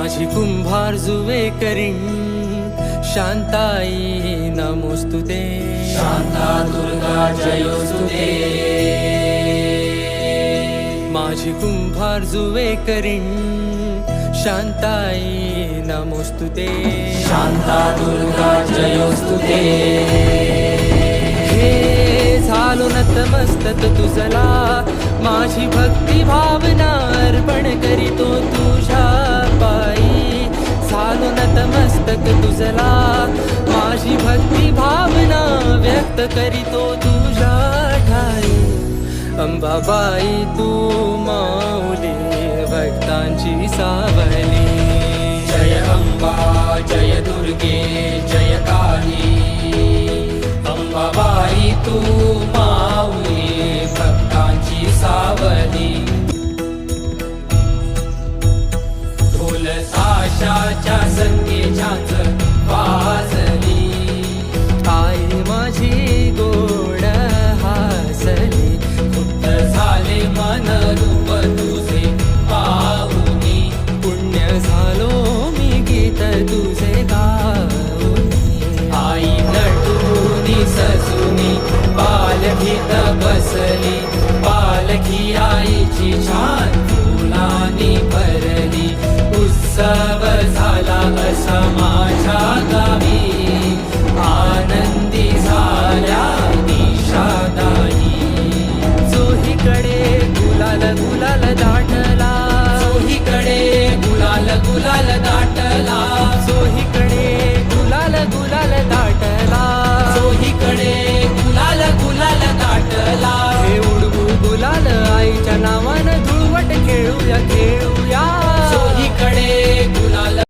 माझी कुंभार जुवे करीन. शांताई नमोस्तुते शांता दुर्गा जयोस्तुते माझी कुंभार जुवे करीन. शांताई नमोस्तुते शांता दुर्गा जयोस्तुते हे झालो नतमस्तक तुझला. माझी भक्ती भावना अर्पण करीतो तुझ्या व्यक्त करीतो तुझ्या ठाई. अंबाबाई तू माऊली भक्तांची सावली. जय अंबा जय दुर्गे जय काली. अंबाबाई तू माऊली भक्तांची सावली. ढोल आशाच्या संगीताच पालखीत बसली पालखी आईची छान फुलानी भरली. उत्सव झाला असा माझ्या गावी. आनंदी झाल्या निशादाई. चोहीकडे गुलाल गुलाल दाटला. चोहीकडे गुलाल गुलाल दाट आईच्या नावानं धुळवट खेळूया